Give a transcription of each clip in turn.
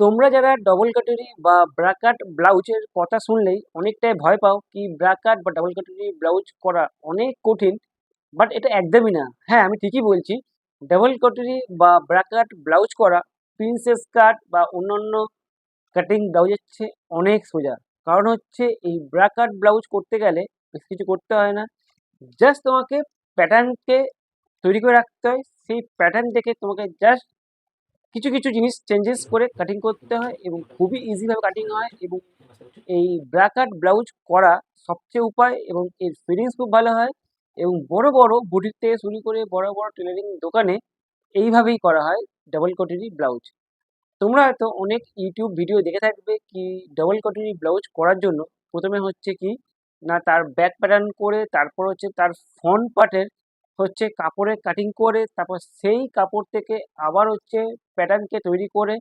তোমরা যারা ডবল কাটারি বা ব্রাকাট ব্লাউজের কথা শুনলেই অনেকটাই ভয় পাও কি ব্রাকাট বা ডবল কাটারি ব্লাউজ করা অনেক কঠিন বাট এটা একদমই না। হ্যাঁ আমি ঠিকই বলছি ডবল কাটারি বা ব্রাকাট ব্লাউজ করা প্রিন্সেস কাট বা অন্যান্য কাটিং ব্লাউজের চেয়ে অনেক সোজা। কারণ হচ্ছে এই ব্রাকাট ব্লাউজ করতে গেলে বেশি কিছু করতে হয় না। জাস্ট তোমাকে প্যাটার্নকে তৈরি করে রাখতে হয়, সেই প্যাটার্ন দেখে তোমাকে জাস্ট কিছু কিছু জিনিস চেঞ্জেস করে কাটিং করতে হয় এবং খুবই ইজিভাবে কাটিং হয় এবং এই ব্রাকাট ব্লাউজ করা সবচেয়ে উপায় এবং এর ফিটিংস খুব ভালো হয় এবং বড় বড় বুটিক থেকে শুরু করে বড় বড় টেলারিং দোকানে এইভাবেই করা হয় ডাবল কটারি ব্লাউজ তোমরা হয়তো অনেক ইউটিউব ভিডিও দেখে থাকবে কি ডাবল কটারি ব্লাউজ করার জন্য প্রথমে হচ্ছে কি না তার ব্যাক প্যাটার্ন করে তারপর হচ্ছে তার ফ্রন্ট পার্টের হচ্ছে কাপড়ের কাটিং করে তারপর সেই কাপড় থেকে আবার হচ্ছে প্যাটার্নকে তৈরি করে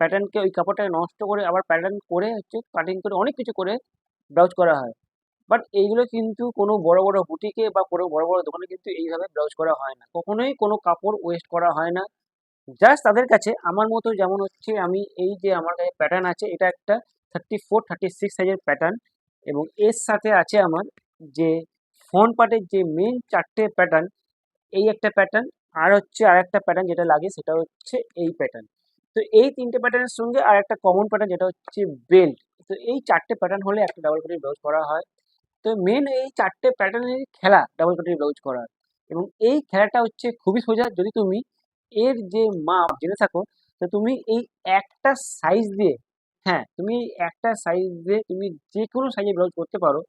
প্যাটার্নকে ওই কাপড়টাকে নষ্ট করে আবার প্যাটার্ন করে হচ্ছে কাটিং করে অনেক কিছু করে ব্লাউজ করা হয়। বাট এইগুলো কিন্তু কোনো বড় বড় বুটিকে বা কোনো বড় বড় দোকানে কিন্তু এইভাবে ব্লাউজ করা হয় না। কখনোই কোনো কাপড় ওয়েস্ট করা হয় না। জাস্ট তাদের কাছে আমার মতো যেমন হচ্ছে আমি এই যে আমার কাছে প্যাটার্ন আছে, এটা একটা থার্টি ফোর থার্টি সিক্স সাইজের প্যাটার্ন এবং এর সাথে আছে আমার যে ফ্রন্ট পার্টের যে মেন চারটে প্যাটার্ন এই একটা প্যাটার্ন আর হচ্ছে আর একটা প্যাটার্ন যেটা লাগে সেটা হচ্ছে এই প্যাটার্ন তো এই তিনটে প্যাটার্নের সঙ্গে আর একটা কমন প্যাটার্ন যেটা হচ্ছে বেল্ট তো এই চারটে প্যাটার্ন হলে একটা ডাবল কাটিং ব্লাউজ করা হয়। তো মেন এই চারটে প্যাটার্নের খেলা ডাবল কাটিং ব্লাউজ করার এবং এই খেলাটা হচ্ছে খুবই সোজা। যদি তুমি এর যে মাপ জেনে থাকো, তো তুমি এই একটা সাইজ দিয়ে হ্যাঁ তুমি একটা সাইজ দিয়ে তুমি যে কোনো সাইজে ব্লাউজ করতে পারো।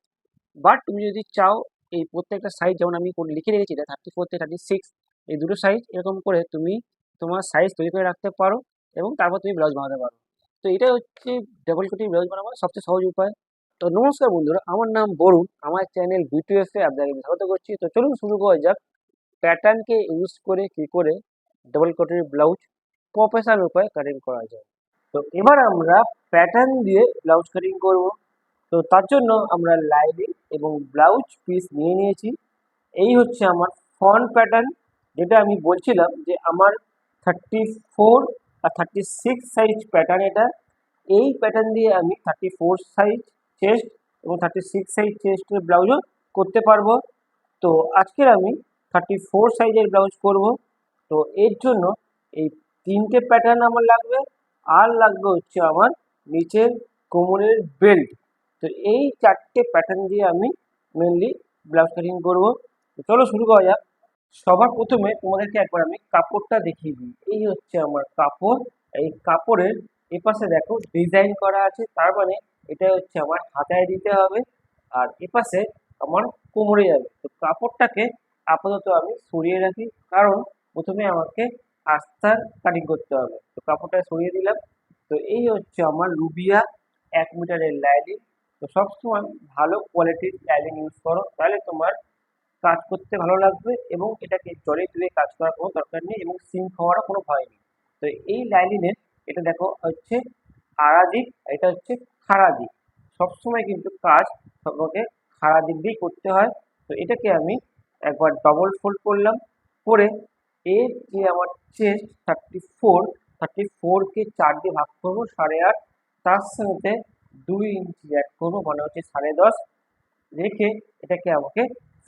বাট তুমি যদি চাও এই প্রত্যেকটা সাইজ যেমন আমি লিখে রেখেছি, এটা থার্টি ফোর থেকে থার্টি সিক্স এই দুটো সাইজ এরকম করে তুমি তোমার সাইজ তৈরি করে রাখতে পারো এবং তারপর তুমি ব্লাউজ বানাতে পারো। তো এটা হচ্ছে ডাবল কাটিং ব্লাউজ বানাবার সবচেয়ে সহজ উপায়। তো নমস্কার বন্ধুরা, আমার নাম বরুণ, আমার চ্যানেল বিটিএসে আপনাকে স্বাগত করছি। তো চলুন শুরু করা যাক প্যাটার্নকে ইউজ করে কি করে ডাবল কাটিং ব্লাউজ প্রফেশনাল উপায়ে কাটিং করা যায়। তো এবার আমরা প্যাটার্ন দিয়ে ব্লাউজ কাটিং করব। তো তার জন্য আমরা লাইনিং এবং ব্লাউজ পিস নিয়ে নিয়েছি। এই হচ্ছে আমার ফ্রন্ট প্যাটার্ন যেটা আমি বলছিলাম যে আমার থার্টি ফোর আর থার্টি সিক্স সাইজ প্যাটার্ন এটা, এই প্যাটার্ন দিয়ে আমি থার্টি ফোর সাইজ চেস্ট এবং থার্টি সিক্স সাইজ চেস্টের ব্লাউজও করতে পারব। তো আজকের আমি থার্টি ফোর সাইজের ব্লাউজ করব। তো এর জন্য এই তিনটে প্যাটার্ন আমার লাগবে। আর লাগবে হচ্ছে আমার নিচের কোমরের বেল্ট তো এই চারটে প্যাটার্ন দিয়ে আমি মেনলি ব্লাউজ কাটিং করব। তো চলো শুরু করা যাক। সবার প্রথমে তোমাদেরকে একবার আমি কাপড়টা দেখিয়ে দিই। এই হচ্ছে আমার কাপড়। এই কাপড়ের এপাশে দেখো ডিজাইন করা আছে। তার মানে এটা হচ্ছে আমার হাতায় দিতে হবে আর এপাশে আমার কোমরে যাবে। তো কাপড়টাকে আপাতত আমি সরিয়ে রাখি। কারণ প্রথমে আমাকে আস্তার কাটিং করতে হবে। তো কাপড়টা সরিয়ে দিলাম। তো এই হচ্ছে আমার রুবিয়া এক মিটারের লাইনিং। তো সবসময় ভালো কোয়ালিটির লাইনিং ইউজ করো। তাহলে তোমার কাজ করতে ভালো লাগবে এবং এটাকে জলে ধুয়ে কাজ করার কোনো দরকার নেই এবং সিঙ্ক হওয়ারও কোনো ভয় নেই। তো এই লাইনিংয়ের এটা দেখো হচ্ছে আড়া দিক এটা হচ্ছে খাড়া দিক সবসময় কিন্তু কাজ তোমাকে খাড়া দিক দিয়েই করতে হয়। তো এটাকে আমি একবার ডবল ফোল্ড করলাম, করে এর যে আমার চেস্ট থার্টি ফোর থার্টি ফোরকে চার দিয়ে ভাগ করব সাড়ে আট, তার সাথে দুই ইঞ্চি অ্যাড করব মানে হচ্ছে সাড়ে দশ। রেখে এটাকে আমাকে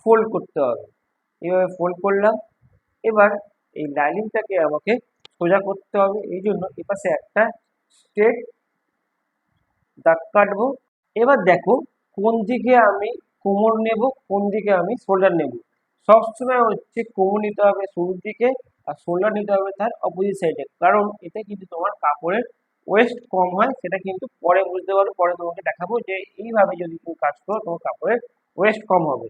ফোল্ড করতে হবে। এইভাবে ফোল্ড করলাম। এবার এই লাইনিংটাকে আমাকে সোজা করতে হবে। এই জন্য এপাশে একটা স্ট্রেট দাগ কাটবো। এবার দেখো, কোন দিকে আমি কোমর নেব, কোন দিকে আমি শোল্ডার নেব? সবসময় হচ্ছে কোমর নিতে হবে শুরুর দিকে আর শোল্ডার নিতে হবে তার অপোজিট সাইডে কারণ এতে কিন্তু তোমার কাপড়ের ওয়েস্ট কম হয়, সেটা কিন্তু পরে বুঝতে পারো পরে তোমাকে দেখাবো যে এইভাবে যদি তুমি কাজ করো, তোমার কাপড়ের ওয়েস্ট কম হবে।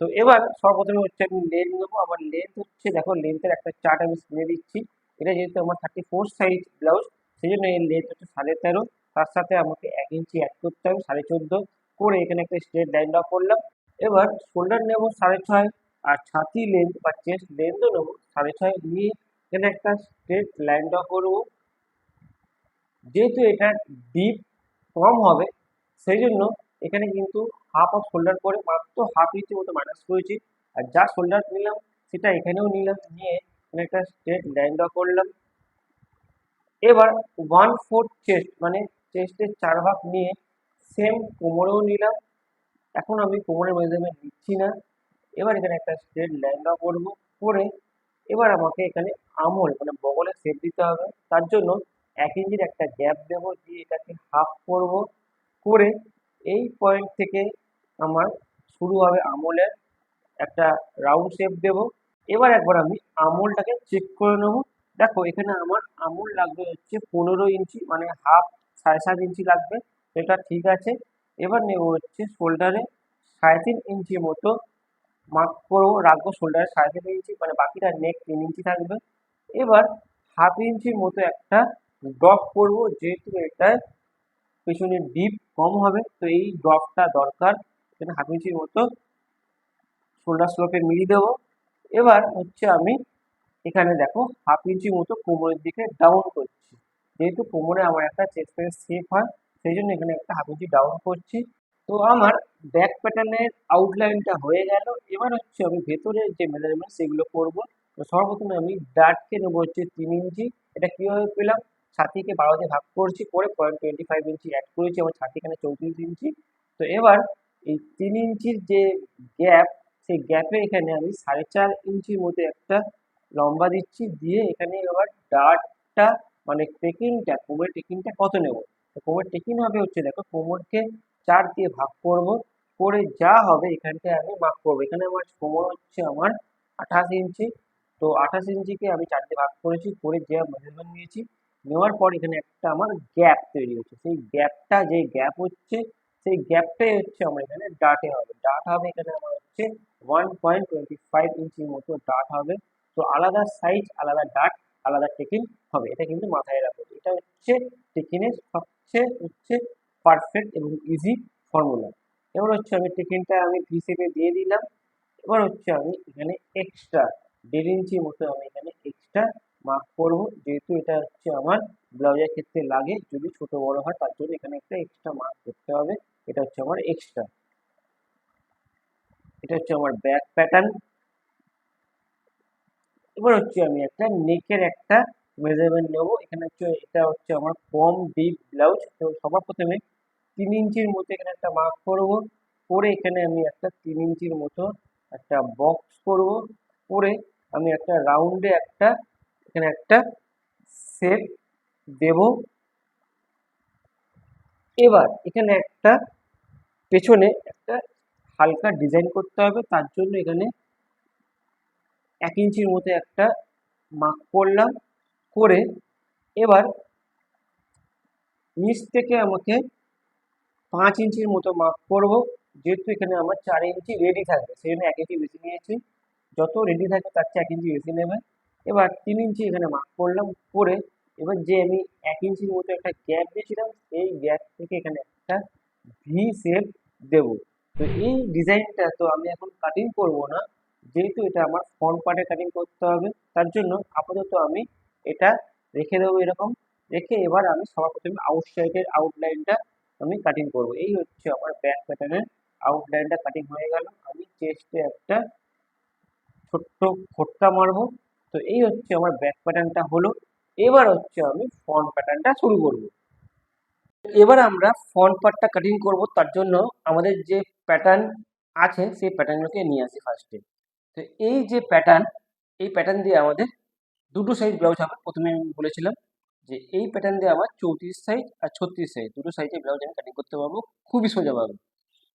তো এবার সর্বপ্রথমে হচ্ছে আমি লেন্থ নেব। আমার লেন্থ হচ্ছে, দেখো লেন্থের একটা চার্ট আমি স্ক্রিনে দিচ্ছি। এটা যেহেতু আমার থার্টি ফোর সাইজ ব্লাউজ সেই জন্য এর লেন্থ হচ্ছে সাড়ে তেরো। তার সাথে আমাকে এক ইঞ্চি অ্যাড করতে হবে, সাড়ে চোদ্দ করে এখানে একটা স্ট্রেট লাইন ড্র করলাম। এবার শোল্ডার নেব সাড়ে ছয়, আর ছাতি লেন্থ বা চেস্ট লেন্থও নেব সাড়ে ছয় নিয়ে এখানে একটা স্ট্রেট লাইন ড্র করব। যেহেতু এটা ডিপ কম হবে সেই জন্য এখানে কিন্তু হাফ অফ শোল্ডার করে মাত্র হাফ ইঞ্চি মতো মাইনাস করেছি। আর যা শোল্ডার নিলাম, সেটা এখানেও নিলাম, নিয়ে এখানে একটা স্ট্রেট লাইন ড্র করলাম। এবার ওয়ান ফোর্থ চেস্ট মানে চেস্টের চার ভাগ নিয়ে সেম কোমরেও নিলাম। এখন আমি কোমরের মেজারমেন্ট নিচ্ছি না। এবার এখানে একটা স্ট্রেট লেহেঙ্গা করব, করে এবার আমাকে এখানে আমল মানে বগলে শেপ দিতে হবে। তার জন্য এক ইঞ্চির একটা গ্যাপ দেবো, দিয়ে এটাকে হাফ করব। করে এই পয়েন্ট থেকে আমার শুরু হবে আমলের একটা রাউন্ড শেপ দেবো। এবার একবার আমি আমলটাকে চেক করে নেব। দেখো, এখানে আমার আমুল লাগবে হচ্ছে পনেরো ইঞ্চি মানে হাফ সাড়ে সাত ইঞ্চি লাগবে। এটা ঠিক আছে। এবার নেব হচ্ছে শোল্ডারে সাড়ে তিন ইঞ্চি মতো মার্ক করব, রাখব শোল্ডারে সাড়ে তিন ইঞ্চি মানে বাকিটা নেক তিন ইঞ্চি থাকবে। এবার হাফ ইঞ্চির মতো একটা ড্রপ করব, যেহেতু এটায় পেছনে ডিপ কম হবে, তো এই ড্রপটা দরকার। এখানে হাফ ইঞ্চির মতো শোল্ডার স্লোপে মিলিয়ে দেবো। এবার হচ্ছে আমি এখানে দেখো হাফ ইঞ্চি মতো কোমরের দিকে ডাউন করছি। যেহেতু কোমরে আমার একটা চেস্ট চেস্টের শেপ হয়, সেই জন্য এখানে একটা হাফ ইঞ্চি ডাউন করছি। তো আমার ব্যাক প্যাটার্নের আউটলাইনটা হয়ে গেল। এবার হচ্ছে আমি ভেতরের যে মেজারমেন্ট সেগুলো করব। তো সর্বপ্রথমে আমি ডার্টকে নেব হচ্ছে তিন ইঞ্চি। এটা কীভাবে পেলাম? ছাতিকে বারোতে ভাগ করছি, করে point twenty five inch add করেছি আমার ছাতি এখানে চৌত্রিশ ইঞ্চি তো এবার এই তিন ইঞ্চির যে গ্যাপ সেই গ্যাপে এখানে আমি সাড়ে চার ইঞ্চির মতো একটা লম্বা দিচ্ছি, দিয়ে এখানে এবার ডার্টটা মানে টেকিংটা কোমরের টেকিংটা কত নেব? তো কোমরের টেকিং হবে হচ্ছে, দেখো, কোমরকে চার দিয়ে ভাগ করব, করে যা হবে এখানটায় আমি মাপ করব। এখানে আমার কোমর হচ্ছে আমার আঠাশ ইঞ্চি তো আঠাশ ইঞ্চিকে আমি চার দিয়ে ভাগ করেছি, করে যে মেজারমেন্ট নিয়েছি নেওয়ার পর এখানে একটা আমার গ্যাপ তৈরি হচ্ছে। সেই গ্যাপটা যে গ্যাপ হচ্ছে, সেই গ্যাপটাই হচ্ছে আমার এখানে ডাটে হবে। ডাট হবে এখানে আমার হচ্ছে ওয়ান পয়েন্ট টোয়েন্টি ফাইভ ইঞ্চির মতো ডাট হবে। তো আলাদা সাইজ আলাদা ডাট আলাদা টেকিন হবে। এটা কিন্তু মাথায় রাখব এটা হচ্ছে টেকিনের সবচেয়ে হচ্ছে পারফেক্ট এবং ইজি ফর্মুলা এবার হচ্ছে আমি টেকিনটা আমি ভি শেপে দিয়ে দিলাম। এবার হচ্ছে আমি এখানে এক্সট্রা দেড় ইঞ্চি মতো আমি এখানে এক্সট্রা মার্ক করব। যেহেতু এটা হচ্ছে আমার ব্লাউজের ক্ষেত্রে লাগে, যদি ছোট বড় হয় তার জন্য এখানে একটা এক্সট্রা মার্ক করতে হবে। এটা হচ্ছে আমার এক্সট্রা এটা হচ্ছে আমার ব্যাক প্যাটার্ন এবার হচ্ছে আমি একটা নেকের একটা মেজারমেন্ট নেব। এখানে হচ্ছে, এটা হচ্ছে আমার কম ডিপ ব্লাউজ তো সবার প্রথমে তিন ইঞ্চির মতো এখানে একটা মার্ক করব। করে এখানে আমি একটা তিন ইঞ্চির মতো একটা বক্স করব। করে আমি একটা রাউন্ডে একটা এখানে একটা সেট দেব। এবার এখানে একটা পেছনে একটা হালকা ডিজাইন করতে হবে, তার জন্য এখানে এক ইঞ্চির মতো একটা মার্ক করলাম, করে এবার নিচ থেকে আমাকে পাঁচ ইঞ্চির মতো মার্ক করব, যেহেতু এখানে আমার চার ইঞ্চি রেডি থাকবে, সেই জন্য এক ইঞ্চি বেশি নিয়েছি। যত রেডি থাকবে, তার চেয়ে এক ইঞ্চি বেশি নেবে। এবার তিন ইঞ্চি এখানে মার্ক করলাম, করে এবার যে আমি এক ইঞ্চির মতো একটা গ্যাপ দিয়েছিলাম, সেই গ্যাপ থেকে এখানে একটা ভি শেপ দেবো। তো এই ডিজাইনটা তো আমি এখন কাটিং করব না, যেহেতু এটা আমার ফ্রন্ট পার্টে কাটিং করতে হবে, তার জন্য আপাতত আমি এটা রেখে দেবো এরকম, রেখে এবার আমি সবার প্রথমে আউটসাইডের আউটলাইনটা আমি কাটিং করব। এই হচ্ছে আমার ব্যাক প্যাটার্নের আউটলাইনটা কাটিং হয়ে গেল। আমি চেস্টে একটা ছোট্ট খোটকা মারবো তো এই হচ্ছে আমার ব্যাক প্যাটার্নটা হলো। এবার হচ্ছে আমি ফ্রন্ট প্যাটার্নটা শুরু করব। এবার আমরা ফ্রন্ট পার্টটা কাটিং করব, তার জন্য আমাদের যে প্যাটার্ন আছে, সেই প্যাটার্নগুলোকে নিয়ে আসি ফার্স্টে তো এই যে প্যাটার্ন এই প্যাটার্ন দিয়ে আমাদের দুটো সাইজ ব্লাউজ হবে। প্রথমে আমি বলেছিলাম যে এই প্যাটার্ন দিয়ে আমার চৌত্রিশ সাইজ আর ছত্রিশ সাইজ দুটো সাইজের ব্লাউজ আমি কাটিং করতে পারব খুবই সোজাভাবে।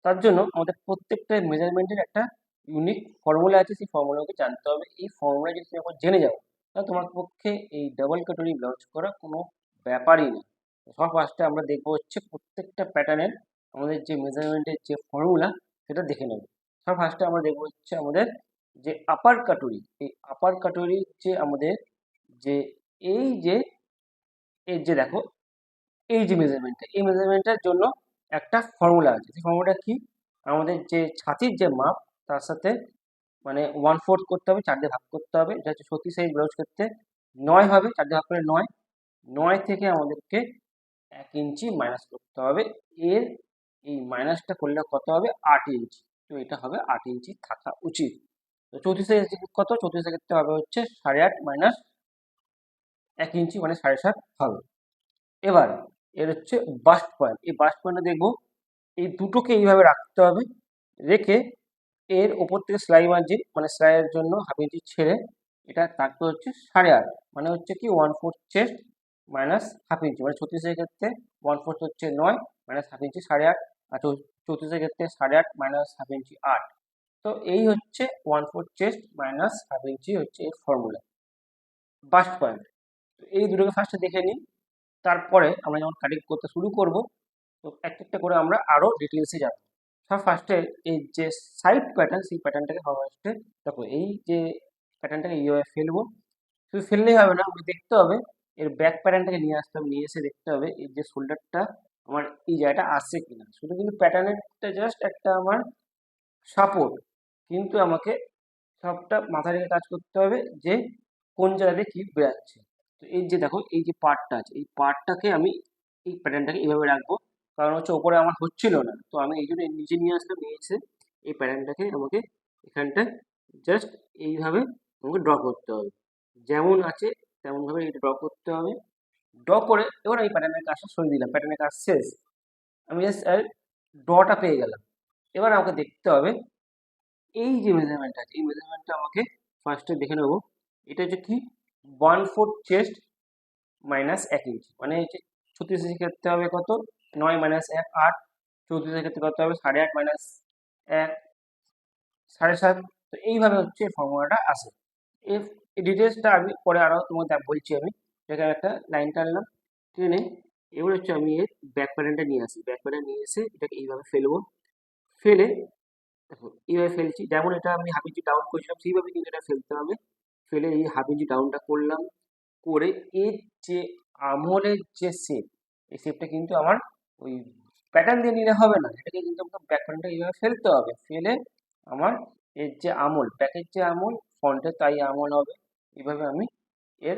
তার জন্য আমাদের প্রত্যেকটা মেজারমেন্টের একটা ইউনিক ফর্মুলা আছে, সেই ফর্মুলাকে জানতে হবে। এই ফর্মুলা যদি তুমি জেনে যাও, তাহলে তোমার পক্ষে এই ডাবল কাটরি ব্লাউজ করা কোনো ব্যাপারই না সবার ফার্স্টে আমরা দেখব হচ্ছে প্রত্যেকটা প্যাটার্নের আমাদের যে মেজারমেন্টের যে ফর্মুলা সেটা দেখে নেব। সবার ফার্স্টে আমরা দেখব হচ্ছে আমাদের যে আপার কাটুরি এই আপার কাটুরির যে আমাদের যে এই যে এর যে দেখো, এই যে মেজারমেন্টটা এই মেজারমেন্টের জন্য একটা ফর্মুলা আছে। সেই ফর্মুলাটা কি? আমাদের যে ছাতির যে মাপ তার সাথে মানে ওয়ান ফোর্থ করতে হবে, চার দিয়ে ভাগ করতে হবে। এটা হচ্ছে সত্যি সাইজ ব্লাউজ করতে নয় হবে, চার দিয়ে ভাগ করে নয়। নয় থেকে আমাদেরকে এক ইঞ্চি মাইনাস করতে হবে। এর এই মাইনাসটা করলে কত হবে? আট ইঞ্চি। তো এটা হবে আট ইঞ্চি থাকা উচিত। তো চৌত্রিশের কত? চৌত্রিশের ক্ষেত্রে হবে হচ্ছে সাড়ে আট মাইনাস এক ইঞ্চি মানে সাড়ে সাত হবে। এবার এর হচ্ছে বাস্ট পয়েন্ট এই বাস্ট পয়েন্টটা দেখব। এই দুটোকে এইভাবে রাখতে হবে। রেখে এর ওপর থেকে সেলাই মার্জিন মানে সেলাইয়ের জন্য হাফ ইঞ্চি ছেড়ে এটা থাকতে হচ্ছে সাড়ে আট। মানে হচ্ছে কি one fourth chest minus half inch মানে ছত্রিশের ক্ষেত্রে ওয়ান ফোর্থ হচ্ছে নয় মাইনাস হাফ ইঞ্চি সাড়ে আট, আর চৌত্রিশের ক্ষেত্রে সাড়ে আট মাইনাস হাফ ইঞ্চি আট। তো এই হচ্ছে one fourth chest minus half inch হচ্ছে এর ফর্মুলা বাস্ট পয়েন্ট তো এই দুটোকে ফার্স্টে দেখে নিই তারপরে আমরা যখন কাটিং করতে শুরু করব, তো একটা একটা করে আমরা আরও ডিটেলসে যাব সব ফার্স্টে এই যে সাইড প্যাটার্ন সেই প্যাটার্নটাকে ফার্স্টে দেখো, এই যে প্যাটার্নটাকে এইভাবে ফেলব, শুধু ফেললেই হবে না, আমাকে দেখতে হবে, এর ব্যাক প্যাটার্নটাকে নিয়ে আসতে হবে, নিয়ে এসে দেখতে হবে, এই যে শোল্ডারটা আমার এই জায়গাটা আসছে কিনা। শুধু কিন্তু প্যাটার্নেরটা জাস্ট একটা আমার সাপোর্ট কিন্তু আমাকে সবটা মাথা রেখে কাজ করতে হবে যে কোন জায়গাতে কি বেরাচ্ছে। তো এই যে দেখো, এই যে পার্টটা আছে, এই পার্টটাকে আমি এই প্যাটার্নটাকে এইভাবে রাখব কারণ হচ্ছে ওপরে আমার হচ্ছিল না। তো আমি এই জন্য নিচে নিয়ে আসলাম, নিয়ে এসে এই প্যাটার্নটাকে আমাকে এখানটা জাস্ট এইভাবে আমাকে ড্র করতে হবে। যেমন আছে, তেমনভাবে এটা ড্র করতে হবে। ড্র করে এবার এই প্যাটার্নের কাজটা সরিয়ে দিলাম প্যাটার্নের কাজ শেষ। আমি জাস্ট ড্রটা পেয়ে গেলাম। এবার আমাকে দেখতে হবে, এই যে মেজারমেন্ট আছে, এই মেজারমেন্টটা আমাকে ফার্স্টে দেখে নেব। এটা হচ্ছে কি? ওয়ান ফোর চেস্ট মাইনাস এক ইঞ্চি মানে হচ্ছে ছত্রিশের ক্ষেত্রে হবে কত? নয় মাইনাস এক আট চৌত্রিশের ক্ষেত্রে কত হবে? সাড়ে আট মাইনাস এক, সাড়ে সাত। তো এইভাবে হচ্ছে ফর্মুলাটা আসে। এই ডিটেলসটা আমি পরে আরও তোমাকে বলছি আমি। এখানে একটা লাইন টানলাম টেনে এবার হচ্ছে আমি এর ব্যাক প্যাটার্নটা নিয়ে আসি। ব্যাক প্যাটার্ন নিয়ে এসে এটাকে এইভাবে ফেলব। ফেলে দেখো, এইভাবে ফেলছি। যেমন এটা আমি হাফ ইঞ্চি ডাউন করছিলাম, সেইভাবে কিন্তু এটা ফেলতে হবে। ফেলে এই হাফ ইঞ্চি ডাউনটা করলাম। করে এর যে আমলের যে শেপ এই শেপটা কিন্তু আমার ওই প্যাটার্ন দিয়ে নিলে হবে না। এটাকে কিন্তু আমাকে ব্যাক প্যাটার্নটা এইভাবে ফেলতে হবে। ফেলে আমার এর যে আমল ব্যাকের যে আমল ফ্রন্টের তাই আমল হবে। এইভাবে আমি এর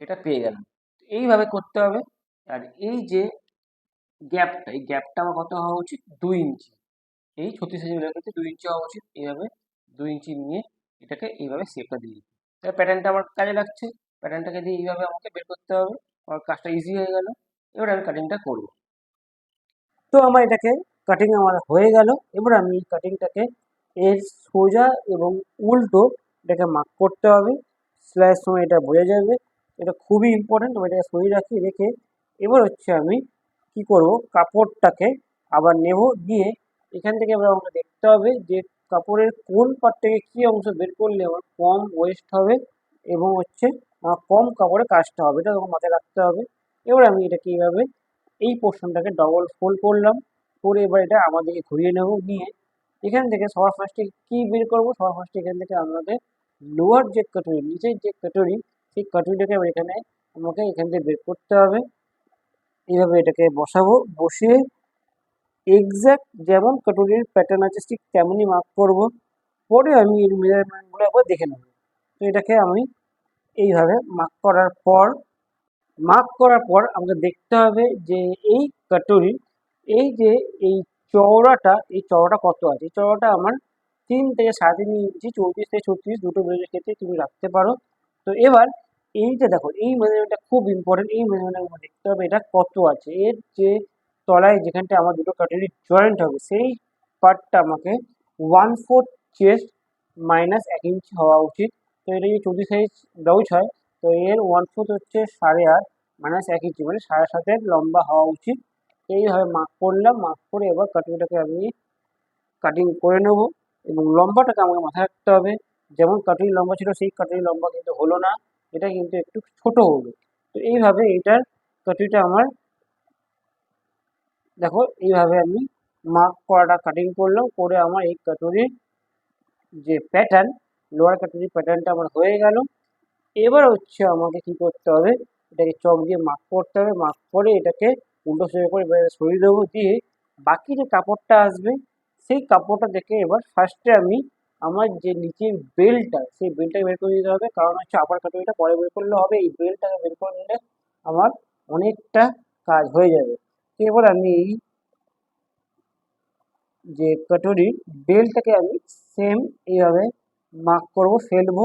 এটা পেয়ে গেলাম। এইভাবে করতে হবে। আর এই যে গ্যাপটা এই গ্যাপটা আমার কত হওয়া উচিত? দুই ইঞ্চি। এই ছত্রিশ ইঞ্চি ক্ষেত্রে দুই ইঞ্চি হওয়া উচিত। এইভাবে দুই ইঞ্চি নিয়ে এটাকে এইভাবে শেপটা দিয়ে দিই তাহলে প্যাটার্নটা আমার কাজে লাগছে। প্যাটার্নটাকে দিয়ে এইভাবে আমাকে বের করতে হবে। আমার কাজটা ইজি হয়ে গেল। এবার আমি কাটিংটা করব। তো আমার এটাকে কাটিং আমার হয়ে গেল। এবার আমি এই কাটিংটাকে এর সোজা এবং উল্টো এটাকে মার্ক করতে হবে। সেলাইয়ের সময় এটা বোঝা যাবে। এটা খুবই ইম্পর্ট্যান্ট আমি এটাকে সরিয়ে রাখি, রেখে এবার হচ্ছে আমি কি করব? কাপড়টাকে আবার নেব। দিয়ে এখান থেকে এবার আমাকে দেখতে হবে যে কাপড়ের কোন পার্ট থেকে কী অংশ বের করলে আমার কম ওয়েস্ট হবে এবং হচ্ছে আমার কম কাপড়ে কাজটা হবে। এটা তখন মাথায় রাখতে হবে। এবার আমি এটাকে এইভাবে এই পোর্শনটাকে ডবল ফোল্ড করলাম। করে এবার এটা আমাদেরকে ঘুরিয়ে নেব নিয়ে এখান থেকে সবার ফার্স্টে কী বের করব? সবার ফার্স্টে এখান থেকে আমাদের লোয়ার যে কাটুরি নিচের যে কাটুরি সেই কাটুরিটাকে এখানে আমাকে এখান থেকে বের করতে হবে। এইভাবে এটাকে বসাবো। বসিয়ে এক্স্যাক্ট যেমন কাটুরির প্যাটার্ন আছে, ঠিক তেমনই মার্ক করব। পরে আমি এর মেজারমেন্টগুলো একবার দেখে নেব। তো এটাকে আমি এইভাবে মার্ক করার পর মার্ক করার পর আমাকে দেখতে হবে যে এই কাটুরি এই যে এই চওড়াটা এই চওড়াটা কত আছে? এই চওড়াটা আমার তিন থেকে সাড়ে তিন ইঞ্চি, চৌত্রিশ থেকে ছত্রিশ দুটো ব্লাউজের ক্ষেত্রে তুমি রাখতে পারো। তো এবার এইটা দেখো, এই মেজারমেন্টটা খুব ইম্পর্টেন্ট এই মেজারমেন্টটা আমাকে দেখতে হবে এটা কত আছে? এর যে তলায় যেখানটা আমার দুটো কাটারি জয়েন্ট হবে, সেই পার্টটা আমাকে ওয়ান ফোর্থ চেস্ট মাইনাস এক ইঞ্চি হওয়া উচিত। তো এটা যদি চৌত্রিশ সাইজ ব্লাউজ হয় তো এর ওয়ান ফোর্থ হচ্ছে সাড়ে আট মাইনাস এক ইঞ্চি মানে সাড়ে সাতের লম্বা হওয়া উচিত। এইভাবে মার্ক করলাম মার্ক করে এবার কাটিংটাকে আমি কাটিং করে নেব এবং লম্বাটাকে আমাকে মাথায় রাখতে হবে। যেমন কাটিং লম্বা ছিল, সেই কাটিং লম্বা কিন্তু হলো না, এটা কিন্তু একটু ছোট হলো তো এইভাবে এটার কাটিংটা আমার দেখো, এইভাবে আমি মার্ক করাটা কাটিং করলাম, করে আমার এই কাটুরির যে প্যাটার্ন লোয়ার কাটুরির প্যাটার্নটা আমার হয়ে গেল। এবার হচ্ছে আমাকে কি করতে হবে? এটাকে চক দিয়ে মার্ক করতে হবে। মার্ক করে এটাকে উল্টো সোজা করে এবার সরিয়ে দেবো দিয়ে বাকি যে কাপড়টা আসবে, সেই কাপড়টা দেখে এবার ফার্স্টে আমি আমার যে নিচের বেল্টটা সেই বেল্টটাকে বের করে দিতে হবে। কারণ হচ্ছে আপার কাটুরিটা পরে বের করলে হবে। এই বেল্টটাকে বের করে নিলে আমার অনেকটা কাজ হয়ে যাবে। এবার আমি এই যে কাটুরি বেল্টটাকে আমি সেম এইভাবে মার্ক করব, ফেলব,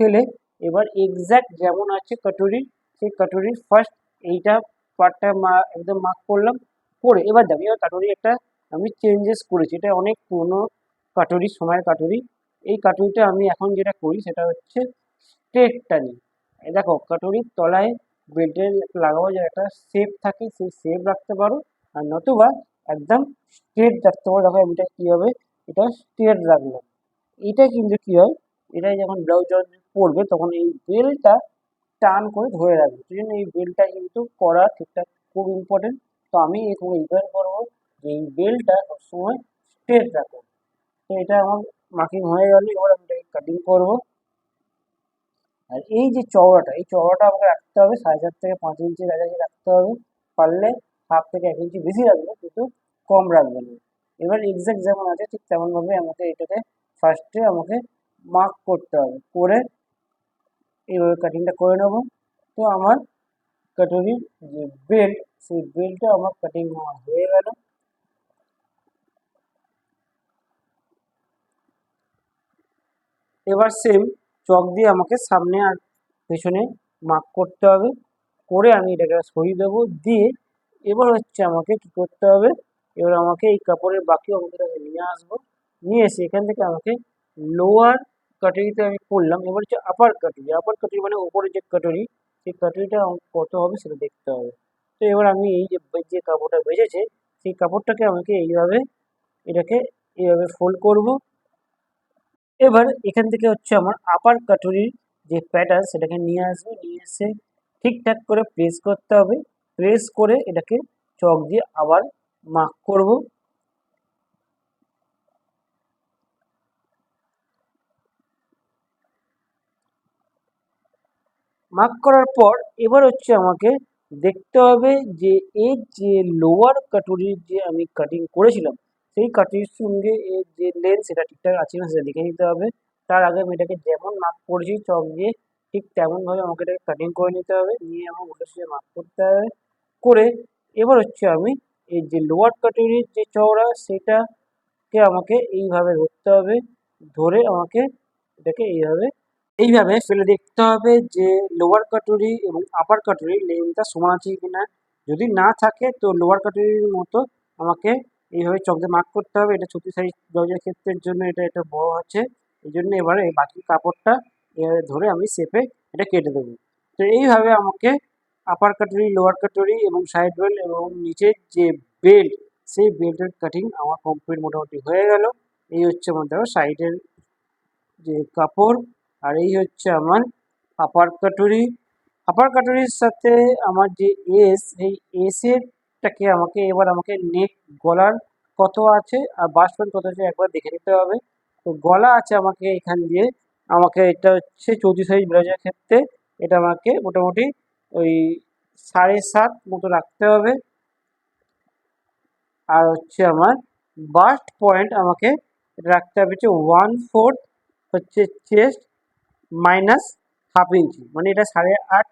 ফেলে এবার এক্স্যাক্ট যেমন আছে কাটুরি সেই কাটুরির ফার্স্ট এইটা পার্টটা মা, একদম মার্ক করলাম, করে এবার দেখো, এবার কাটুরি একটা আমি চেঞ্জেস করেছি। এটা অনেক পুরনো কাটুরি সময়ের কাটুরি এই কাটুরিটা আমি এখন যেটা করি, সেটা হচ্ছে স্ট্রেট নিই দেখো কাটুরির তলায় বেল্টের লাগাবো যে একটা শেপ থাকে, সেই শেপ রাখতে পারো। আর নতুবা একদম স্ট্রেট রাখতে পারো। দেখো, এটা কী হবে? এটা স্ট্রেট রাখলাম। এটা কিন্তু কী হয়? এটাই যখন ব্লাউজ পরবে তখন এই বেলটা টান করে ধরে রাখবে। সেই জন্য এই বেলটা কিন্তু করা ঠিকঠাক খুব ইম্পর্টেন্ট তো আমি এখানে রিকোয়ার করব যে এই বেলটা সবসময় স্ট্রেট রাখো। তো এটা আমার মার্কিং হয়ে গেল, এবার আমি এটাকে কাটিং করব। আর এই যে চওড়াটা, এই চওড়াটা আমাকে রাখতে হবে, সাড়ে চার থেকে পাঁচ ইঞ্চি কাছাকাছি রাখতে হবে। পারলে হাফ থেকে এক ইঞ্চি বেশি রাখবে, কিন্তু কম রাখবে না। এবার এক্সাক্ট যেমন আছে ঠিক তেমনভাবে আমাকে এটাকে ফার্স্টে আমাকে মার্ক করতে হবে। করে এইভাবে কাটিংটা করে নেব। তো আমার কাটুরির যে বেল্ট সেই বেল্টটা আমার কাটিং হয়ে গেল। এবার সেম চক দিয়ে আমাকে সামনে আর পেছনে মার্ক করতে হবে। করে আমি এটাকে সরিয়ে দেবো। দিয়ে এবার হচ্ছে আমাকে কি করতে হবে? এবার আমাকে এই কাপড়ের বাকি অংশটাকে নিয়ে আসব। নিয়ে এসে এখান থেকে আমাকে লোয়ার কাটুরিতে আমি করলাম এবার হচ্ছে আপার কাটুরি আপার কাটুরি মানে উপরে যে কাটুরি সেই কাটুরিটা কত হবে, সেটা দেখতে হবে। তো এবার আমি এই যে যে কাপড়টা বেজেছে সেই কাপড়টাকে আমাকে এইভাবে, এটাকে এইভাবে ফোল্ড করব। এবার এখান থেকে হচ্ছে আমার আপার কাটুরির যে প্যাটার্ন সেটাকে নিয়ে আসব, নিয়ে এসে ঠিকঠাক করে প্রেস করতে হবে। প্রেস করে এটাকে চক দিয়ে আবার মার্ক করব। মার্ক করার পর এবার হচ্ছে আমাকে দেখতে হবে যে এর যে লোয়ার কাটুরির যে আমি কাটিং করেছিলাম, সেই কাটিংয়ের সঙ্গে এর যে লেন্থ সেটা ঠিকঠাক আছে না সেটা দেখে নিতে হবে। তার আগে আমি এটাকে যেমন মার্ক করেছি চক দিয়ে, ঠিক তেমনভাবে আমাকে এটাকে কাটিং করে নিতে হবে। নিয়ে আমার ওটার সাথে মার্ক করতে হবে। করে এবার হচ্ছে আমি এই যে লোয়ার কাটুরির যে চওড়া, সেটাকে আমাকে এইভাবে ধরতে হবে। ধরে আমাকে এটাকে এইভাবে এইভাবে ফেলে দেখতে হবে যে লোয়ার কাটুরি এবং আপার কাটুরি লেনটা সমান আছে কিনা। যদি না থাকে, তো লোয়ার কাটুরির মতো আমাকে এইভাবে চক দিয়ে মার্ক করতে হবে। এটা ছত্রিশ সাইজ ব্লাউজের ক্ষেত্রের জন্য এটা এটা বড় আছে। এই জন্য এবারে বাকি কাপড়টা এভাবে ধরে আমি শেপে এটা কেটে দেবো। তো এইভাবে আমাকে আপার কাটুরি লোয়ার কাটুরি এবং সাইড বেল্ট এবং নিচের যে বেল্ট সেই বেল্টের কাটিং আমার কমপ্লিট মোটামুটি হয়ে গেল। এই হচ্ছে আমার দেখো সাইডের যে কাপড়। আর এই হচ্ছে আমার আপার কাটুরি আপার কাটুরির সাথে আমার যে এস এই এসেরটাকে আমাকে এবার আমাকে নেক গলার কত আছে আর বাস পয়েন্ট কত আছে একবার দেখে নিতে হবে। তো গলা আছে আমাকে এখান দিয়ে, আমাকে এটা হচ্ছে চৌত্রিশ সাইজ ব্লাউজের ক্ষেত্রে এটা আমাকে মোটামুটি ওই সাড়ে সাত মতো রাখতে হবে। আর হচ্ছে আমার বাস্ট পয়েন্ট আমাকে রাখতে হবে হচ্ছে ওয়ান ফোর্থ হচ্ছে চেস্ট মাইনাস হাফ ইঞ্চি। মানে এটা সাড়ে আট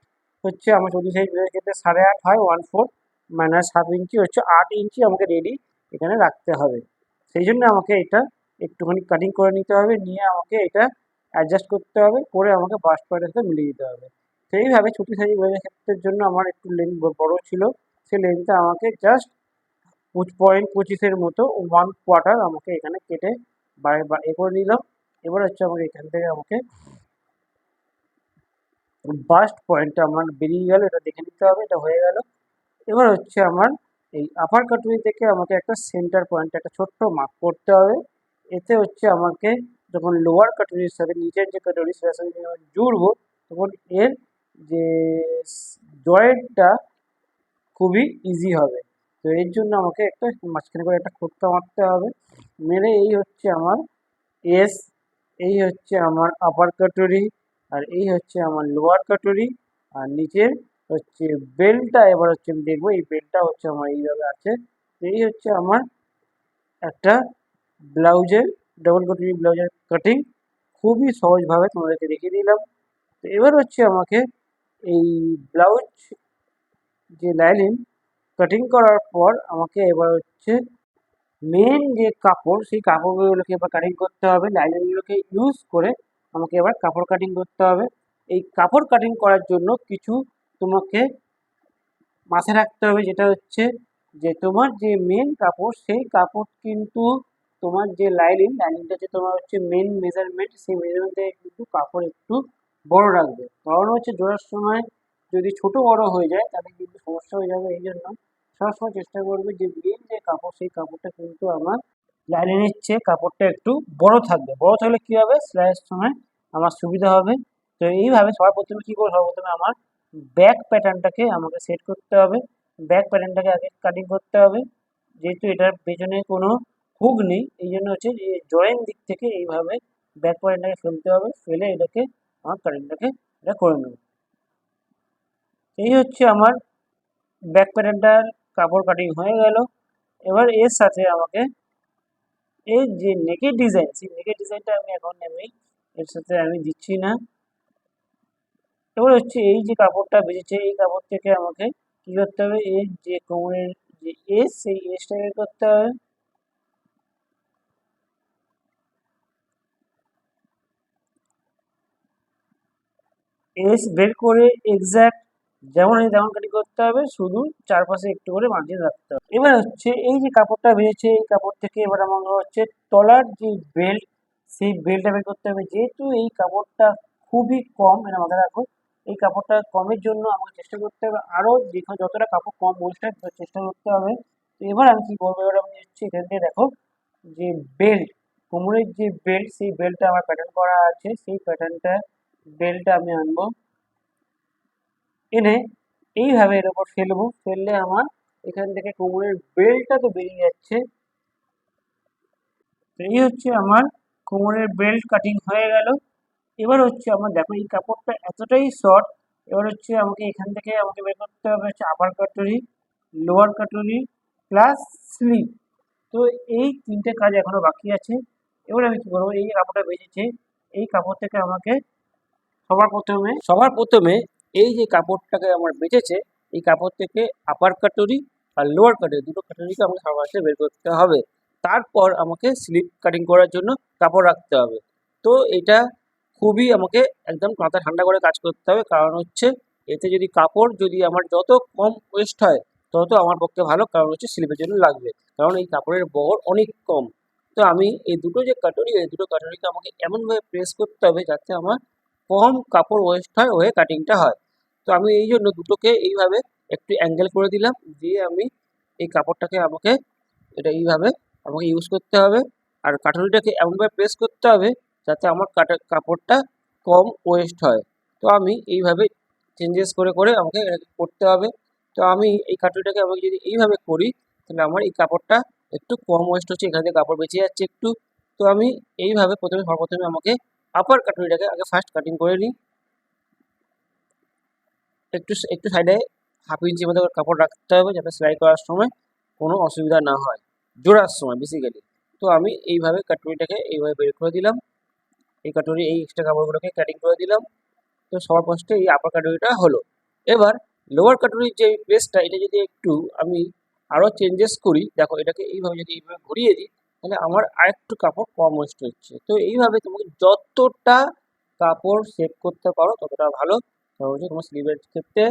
হচ্ছে আমার চৌত্রিশ সাইজ ব্লাউজের ক্ষেত্রে সাড়ে আট হয় one fourth minus half inch হচ্ছে আট ইঞ্চি আমাকে রেডি এখানে রাখতে হবে। সেই জন্য আমাকে এটা একটুখানি কাটিং করে নিতে হবে, নিয়ে আমাকে এটা অ্যাডজাস্ট করতে হবে, করে আমাকে বাস্ট পয়েন্টের সাথে মিলিয়ে দিতে হবে। সেইভাবে ছুটি সাইজ ব্লাউজের ক্ষেত্রের জন্য আমার একটু লেন্থ বড় ছিল, সেই লেন্থটা আমাকে জাস্ট পয়েন্ট পঁচিশের মতো ওয়ান কোয়ার্টার আমাকে এখানে কেটে এ করে নিলাম। এবার হচ্ছে আমাকে এখান থেকে আমাকে বাস্ট পয়েন্টটা আমার বেরিয়ে গেল, এটা দেখে নিতে হবে, এটা হয়ে গেল। এবার হচ্ছে আমার এই আপার কাটুরি থেকে আমাকে একটা সেন্টার পয়েন্ট একটা ছোট্ট মার্ক করতে হবে। এতে হচ্ছে আমাকে যখন লোয়ার কাটুরির সাথে নিচের যে কাটুরি সেটার সাথে জুড়বো, তখন এর যে জয়েন্টটা খুবই ইজি হবে। তো এর জন্য আমাকে একটা মাঝখানে করে একটা খোটকা মারতে হবে। মেরে এই হচ্ছে আমার এস এই হচ্ছে আমার আপার কাটুরি আর এই হচ্ছে আমার লোয়ার কাটুরি আর নিচের হচ্ছে বেল্টটা এবার হচ্ছে আমি দেখব, এই বেল্টটা হচ্ছে আমার এইভাবে আছে। এই হচ্ছে আমার একটা ব্লাউজের ডবল কাটুরি ব্লাউজের কাটিং খুবই সহজভাবে তোমাদেরকে দেখিয়ে দিলাম। তো এবার হচ্ছে আমাকে এই ব্লাউজ যে লাইনিং কাটিং করার পর আমাকে এবার হচ্ছে মেন যে কাপড়, সেই কাপড়গুলোকে এবার কাটিং করতে হবে। লাইনিংগুলোকে ইউজ করে আমাকে এবার কাপড় কাটিং করতে হবে। এই কাপড় কাটিং করার জন্য কিছু তোমাকে মাথায় রাখতে হবে, যেটা হচ্ছে যে তোমার যে মেন কাপড়, সেই কাপড় কিন্তু তোমার যে লাইনিং লাইনিংটা যে তোমার হচ্ছে মেন মেজারমেন্ট সেই মেজারমেন্ট থেকে কিন্তু কাপড় একটু বড় রাখবে। কারণ হচ্ছে জোড়ার সময় যদি ছোট বড় হয়ে যায়, তাহলে কিন্তু সমস্যা হয়ে যাবে। এই জন্য সবসময় চেষ্টা করবে যে মেন যে কাপড়, সেই কাপড়টা কিন্তু আমার লাইনিংয়ের চেয়ে কাপড়টা একটু বড় থাকবে। বড় থাকলে কী হবে? সেলাইয়ের সময় আমার সুবিধা হবে। তো এইভাবে সবার প্রথমে কী করব? সবার প্রথমে আমার ব্যাক প্যাটার্নটাকে আমাকে সেট করতে হবে। ব্যাক প্যাটার্নটাকে আগে কাটিং করতে হবে। যেহেতু এটার পেছনে কোনো হুক নেই, এই জন্য হচ্ছে যে জয়েন দিক থেকে এইভাবে ব্যাক প্যাটার্নটাকে ফেলতে হবে। ফেলে এটাকে, আমার কাটিংটাকে এটা করে নেব। এই হচ্ছে আমার ব্যাক প্যাটার্নটার কাপড় কাটিং হয়ে গেল। এবার এর সাথে আমাকে এই যে নেকের ডিজাইন, সেই নেকের ডিজাইনটা আমি এখন আমি এর সাথে আমি দিচ্ছি না। এবার হচ্ছে এই যে কাপড়টা বেঁচেছে এই কাপড় থেকে আমাকে কী করতে হবে? এই যে কোমরের যে এস, সেই এসটা বের করতে হবে। এস বের করে এক্স্যাক্ট যেমন এই তেমন কাটিং করতে হবে, শুধু চারপাশে একটু করে মার্জিন রাখতে হবে। এবার হচ্ছে এই যে কাপড়টা বেরিয়েছে এই কাপড় থেকে এবার আমাকে হচ্ছে তলার যে বেল্ট সেই বেল্টটা বের করতে হবে। যেহেতু এই কাপড়টা খুবই কম এটা মাথায় রাখো, এই কাপড়টা কমের জন্য আমাকে চেষ্টা করতে হবে। আরও যেখানে যতটা কাপড় কম ওয়েস্টার চেষ্টা করতে হবে। তো এবার আমি কী করব এবার আমি হচ্ছে এখান থেকে দেখো যে বেল্ট কোমরের যে বেল্ট সেই বেল্টটা আমার প্যাটার্ন করা আছে। সেই প্যাটার্নটা বেল্টটা আমি আনব। এনে এইভাবে এর ওপর ফেলব। ফেললে আমার এখান থেকে কোমরের বেল্টটা তো বেরিয়ে যাচ্ছে। তো এই হচ্ছে আমার কোমরের বেল্ট কাটিং হয়ে গেল। এবার হচ্ছে আমার দেখো, এই কাপড়টা এতটাই শর্ট, এবার হচ্ছে আমাকে এখান থেকে আমাকে বের করতে হবে হচ্ছে আপার কাটুরি লোয়ার কাটুরি প্লাস স্লিভ তো এই তিনটে কাজ এখনও বাকি আছে। এবার আমি কী করব, এই কাপড়টা বেঁচেছে, এই কাপড় থেকে আমাকে সবার প্রথমে সবার প্রথমে এই যে কাপড়টাকে আমার বেঁচেছে, এই কাপড় থেকে আপার কাটুরি আর লোয়ার কাটুরি দুটো কাটুরিকে আমাকে সবার বের করতে হবে। তারপর আমাকে স্লিপ কাটিং করার জন্য কাপড় রাখতে হবে। তো এটা খুবই আমাকে একদম মাথা ঠান্ডা করে কাজ করতে হবে। কারণ হচ্ছে, এতে যদি কাপড় যদি আমার যত কম ওয়েস্ট হয়, তত আমার পক্ষে ভালো। কারণ হচ্ছে স্লিপের জন্য লাগবে। কারণ এই কাপড়ের বহর অনেক কম। তো আমি এই দুটো যে কাটুরি এই দুটো কাটুরিকে আমাকে এমনভাবে প্রেস করতে হবে যাতে আমার কম কাপড় ওয়েস্ট হয় ওয়ে কাটিংটা হয়। তো আমি এই জন্য দুটোকে এইভাবে একটু অ্যাঙ্গেল করে দিলাম, দিয়ে আমি এই কাপড়টাকে আমাকে এটা এইভাবে আমাকে ইউজ করতে হবে। আর কাটুরিটাকে এমনভাবে প্রেস করতে হবে, যাতে আমার কাটা, কাপড়টা কম ওয়েস্ট হয়। তো আমি এইভাবে চেঞ্জেস করে করে আমাকে করতে হবে। তো আমি এই কাটুরিটাকে আমি যদি এইভাবে করি, তাহলে আমার এই কাপড়টা একটু কম ওয়েস্ট হচ্ছে। এখান থেকে কাপড় বেঁচে যাচ্ছে একটু। তো আমি এইভাবে প্রথমে, সর্বপ্রথমে আমাকে আপার কাটুরিটাকে আগে ফার্স্ট কাটিং করে নিই। একটু একটু সাইডে হাফ ইঞ্চি মতো কাপড় রাখতে হবে যাতে সেলাই করার সময় কোনো অসুবিধা না হয়, জোড়ার সময় বেসিক্যালি তো আমি এইভাবে কাটুরিটাকে এইভাবে বের করে দিলাম। এই কাটুরি এই এক্সট্রা কাপড়গুলোকে কাটিং করে দিলাম। তো সবার ফার্স্টে এই আপার কাটুরিটা হলো। এবার লোয়ার কাটুরির যে প্লেসটা এটা যদি একটু আমি আরও চেঞ্জেস করি, দেখো এটাকে এইভাবে যদি এইভাবে ঘুরিয়ে দিই তাহলে আমার আরেকটু কাপড় কম ওয়েস্ট হচ্ছে। তো এইভাবে তুমি যতটা কাপড় সেভ করতে পারো, ততটা ভালো। হচ্ছে তোমার স্লিভের ক্ষেত্রে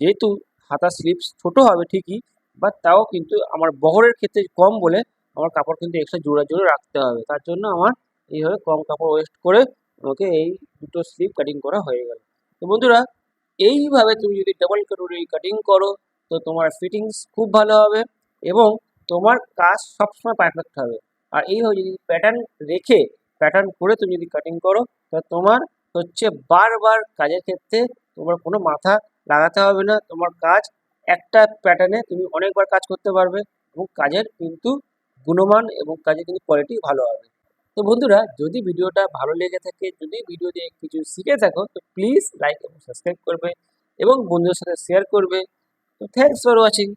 যেহেতু হাতা স্লিভ ছোটো হবে ঠিকই বা তাও কিন্তু আমার বহরের ক্ষেত্রে কম বলে আমার কাপড় কিন্তু এক্সট্রা জোড়া জোড়া রাখতে হবে। তার জন্য আমার এইভাবে কম কাপড় ওয়েস্ট করে আমাকে এই দুটো স্লিপ কাটিং করা হয়ে গেল। তো বন্ধুরা, এইভাবে তুমি যদি ডাবল কাটুরি কাটিং করো, তো তোমার ফিটিংস খুব ভালো হবে এবং তোমার কাজ সবসময় পারফেক্ট হবে। আর এইভাবে যদি প্যাটার্ন রেখে প্যাটার্ন করে তুমি যদি কাটিং করো, তো তোমার হচ্ছে বারবার কাজের ক্ষেত্রে তোমার কোনো মাথা লাগাতে হবে না। তোমার কাজ একটা প্যাটার্নে তুমি অনেকবার কাজ করতে পারবে এবং কাজের কিন্তু গুণমান এবং কাজের কিন্তু কোয়ালিটি ভালো হবে। তো বন্ধুরা, যদি ভিডিওটা ভালো লেগে থাকে, যদি ভিডিও দিয়ে কিছু শিখে থাকো, তো প্লিজ লাইক এবং সাবস্ক্রাইব করবে এবং বন্ধুদের সাথে শেয়ার করবে। তো থ্যাংকস ফর ওয়াচিং